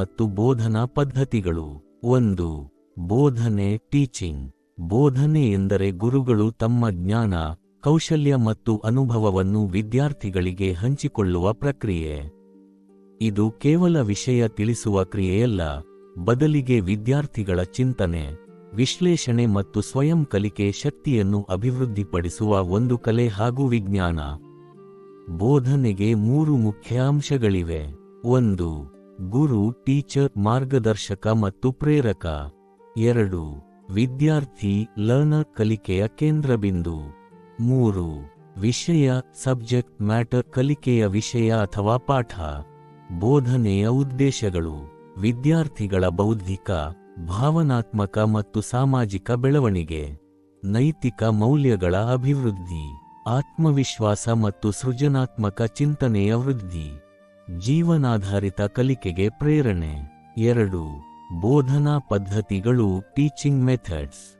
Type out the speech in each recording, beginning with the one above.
ಮತ್ತು ಬೋಧನಾ ಪದ್ಧತಿಗಳು. ಒಂದು, ಬೋಧನೆ, ಟೀಚಿಂಗ್. ಬೋಧನೆ ಎಂದರೆ ಗುರುಗಳು ತಮ್ಮ ಜ್ಞಾನ, ಕೌಶಲ್ಯ ಮತ್ತು ಅನುಭವವನ್ನು ವಿದ್ಯಾರ್ಥಿಗಳಿಗೆ ಹಂಚಿಕೊಳ್ಳುವ ಪ್ರಕ್ರಿಯೆ. ಇದು ಕೇವಲ ವಿಷಯ ತಿಳಿಸುವ ಕ್ರಿಯೆಯಲ್ಲ, ಬದಲಿಗೆ ವಿದ್ಯಾರ್ಥಿಗಳ ಚಿಂತನೆ, ವಿಶ್ಲೇಷಣೆ ಮತ್ತು ಸ್ವಯಂ ಕಲಿಕೆ ಶಕ್ತಿಯನ್ನು ಅಭಿವೃದ್ಧಿಪಡಿಸುವ ಒಂದು ಕಲೆ ಹಾಗೂ ವಿಜ್ಞಾನ. ಬೋಧನೆಗೆ ಮೂರು ಮುಖ್ಯ ಅಂಶಗಳಿವೆ. ಒಂದು ಗುರು, ಟೀಚರ್, ಮಾರ್ಗದರ್ಶಕ ಮತ್ತು ಪ್ರೇರಕ. ಎರಡು. ವಿದ್ಯಾರ್ಥಿ, ಲರ್ನರ್ ಕಲಿಕೆಯ ಕೇಂದ್ರಬಿಂದು. ಮೂರು. ವಿಷಯ, ಸಬ್ಜೆಕ್ಟ್, ಮ್ಯಾಟರ್ ಕಲಿಕೆಯ ವಿಷಯ ಅಥವಾ ಪಾಠ. ಬೋಧನೆಯ ಉದ್ದೇಶಗಳು. ವಿದ್ಯಾರ್ಥಿಗಳ ಬೌದ್ಧಿಕ, ಭಾವನಾತ್ಮಕ ಮತ್ತು ಸಾಮಾಜಿಕ ಬೆಳವಣಿಗೆ. ನೈತಿಕ ಮೌಲ್ಯಗಳ ಅಭಿವೃದ್ಧಿ. ಆತ್ಮವಿಶ್ವಾಸ ಮತ್ತು ಸೃಜನಾತ್ಮಕ ಚಿಂತನೆಯ ವೃದ್ಧಿ. ಜೀವನಾಧಾರಿತ ಕಲಿಕೆಗೆ ಪ್ರೇರಣೆ. ಎರಡು, ಬೋಧನಾ ಪದ್ಧತಿಗಳು ಟೀಚಿಂಗ್ ಮೆಥಡ್ಸ್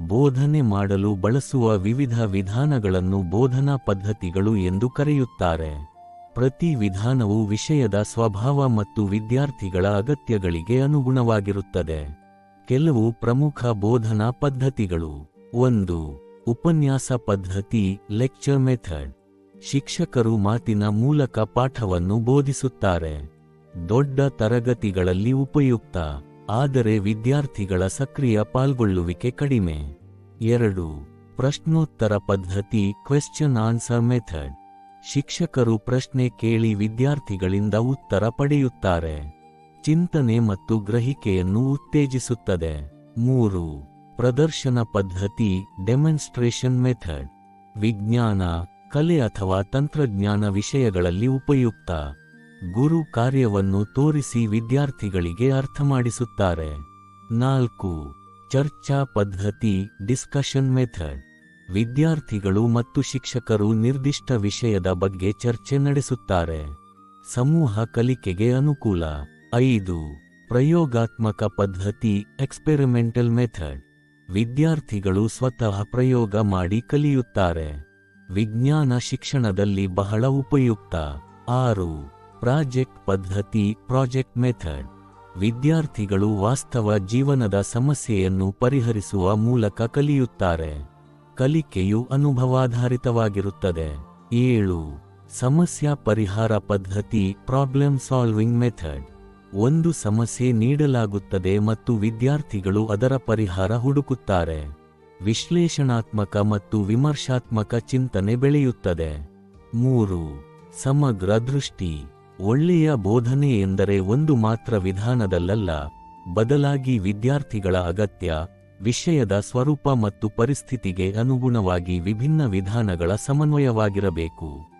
ಬೋಧನೆ ಮಾಡಲು ಬಳಸುವ ವಿವಿಧ ವಿಧಾನಗಳನ್ನು ಬೋಧನಾ ಪದ್ಧತಿಗಳು ಎಂದು ಕರೆಯುತ್ತಾರೆ. ಪ್ರತಿ ವಿಧಾನವು ವಿಷಯದ ಸ್ವಭಾವ ಮತ್ತು ವಿದ್ಯಾರ್ಥಿಗಳ ಅಗತ್ಯಗಳಿಗೆ ಅನುಗುಣವಾಗಿರುತ್ತದೆ. ಕೆಲವು ಪ್ರಮುಖ ಬೋಧನಾ ಪದ್ಧತಿಗಳು. ಒಂದು, ಉಪನ್ಯಾಸ ಪದ್ಧತಿ ಲೆಕ್ಚರ್ ಮೆಥಡ್ ಶಿಕ್ಷಕರು ಮಾತಿನ ಮೂಲಕ ಪಾಠವನ್ನು ಬೋಧಿಸುತ್ತಾರೆ. ದೊಡ್ಡ ತರಗತಿಗಳಲ್ಲಿ ಉಪಯುಕ್ತ, ಆದರೆ ವಿದ್ಯಾರ್ಥಿಗಳ ಸಕ್ರಿಯ ಪಾಲ್ಗೊಳ್ಳುವಿಕೆ ಕಡಿಮೆ. ಎರಡು. ಪ್ರಶ್ನೋತ್ತರ ಪದ್ಧತಿ ಕ್ವೆಶ್ಚನ್ ಆನ್ಸರ್ ಮೆಥಡ್ ಶಿಕ್ಷಕರು ಪ್ರಶ್ನೆ ಕೇಳಿ ವಿದ್ಯಾರ್ಥಿಗಳಿಂದ ಉತ್ತರ ಪಡೆಯುತ್ತಾರೆ. ಚಿಂತನೆ ಮತ್ತು ಗ್ರಹಿಕೆಯನ್ನು ಉತ್ತೇಜಿಸುತ್ತದೆ. ಮೂರು. ಪ್ರದರ್ಶನ ಪದ್ಧತಿ ಡೆಮನ್ಸ್ಟ್ರೇಷನ್ ಮೆಥಡ್ ವಿಜ್ಞಾನ ಕಲೆ ಅಥವಾ ತಂತ್ರಜ್ಞಾನ ವಿಷಯಗಳಲ್ಲಿ ಉಪಯುಕ್ತ ಗುರು ಕಾರ್ಯವನ್ನು ತೋರಿಸಿ ವಿದ್ಯಾರ್ಥಿಗಳಿಗೆ ಅರ್ಥಮಾಡಿಸುತ್ತಾರೆ. ನಾಲ್ಕು. ಚರ್ಚಾ ಪದ್ಧತಿ, ಡಿಸ್ಕಷನ್ ಮೆಥಡ್. ವಿದ್ಯಾರ್ಥಿಗಳು ಮತ್ತು ಶಿಕ್ಷಕರು ನಿರ್ದಿಷ್ಟ ವಿಷಯದ ಬಗ್ಗೆ ಚರ್ಚೆ ನಡೆಸುತ್ತಾರೆ. ಸಮೂಹ ಕಲಿಕೆಗೆ ಅನುಕೂಲ. ಐದು. ಪ್ರಯೋಗಾತ್ಮಕ ಪದ್ಧತಿ, ಎಕ್ಸ್ಪೆರಿಮೆಂಟಲ್ ಮೆಥಡ್. ವಿದ್ಯಾರ್ಥಿಗಳು ಸ್ವತಃ ಪ್ರಯೋಗ ಮಾಡಿ ಕಲಿಯುತ್ತಾರೆ. ವಿಜ್ಞಾನ ಶಿಕ್ಷಣದಲ್ಲಿ ಬಹಳ ಉಪಯುಕ್ತ. ಆರು, ಪ್ರಾಜೆಕ್ಟ್ ಪದ್ಧತಿ, ಪ್ರಾಜೆಕ್ಟ್ ಮೆಥಡ್. ವಿದ್ಯಾರ್ಥಿಗಳು ವಾಸ್ತವ ಜೀವನದ ಸಮಸ್ಯೆಯನ್ನು ಪರಿಹರಿಸುವ ಮೂಲಕ ಕಲಿಯುತ್ತಾರೆ. ಕಲಿಕೆಯು ಅನುಭವಾಧಾರಿತವಾಗಿರುತ್ತದೆ. ಏಳು, ಸಮಸ್ಯಾ ಪರಿಹಾರ ಪದ್ಧತಿ, ಪ್ರಾಬ್ಲಮ್ ಸಾಲ್ವಿಂಗ್ ಮೆಥಡ್. ಒಂದು ಸಮಸ್ಯೆ ನೀಡಲಾಗುತ್ತದೆ ಮತ್ತು ವಿದ್ಯಾರ್ಥಿಗಳು ಅದರ ಪರಿಹಾರ ಹುಡುಕುತ್ತಾರೆ. ವಿಶ್ಲೇಷಣಾತ್ಮಕ ಮತ್ತು ವಿಮರ್ಶಾತ್ಮಕ ಚಿಂತನೆ ಬೆಳೆಯುತ್ತದೆ. ಮೂರು, ಸಮಗ್ರ ದೃಷ್ಟಿ. ಒಳ್ಳೆಯ ಬೋಧನೆ ಎಂದರೆ ಒಂದು ಮಾತ್ರ ವಿಧಾನದಲ್ಲಲ್ಲ, ಬದಲಾಗಿ ವಿದ್ಯಾರ್ಥಿಗಳ ಅಗತ್ಯ, ವಿಷಯದ ಸ್ವರೂಪ ಮತ್ತು ಪರಿಸ್ಥಿತಿಗೆ ಅನುಗುಣವಾಗಿ ವಿಭಿನ್ನ ವಿಧಾನಗಳ ಸಮನ್ವಯವಾಗಿರಬೇಕು.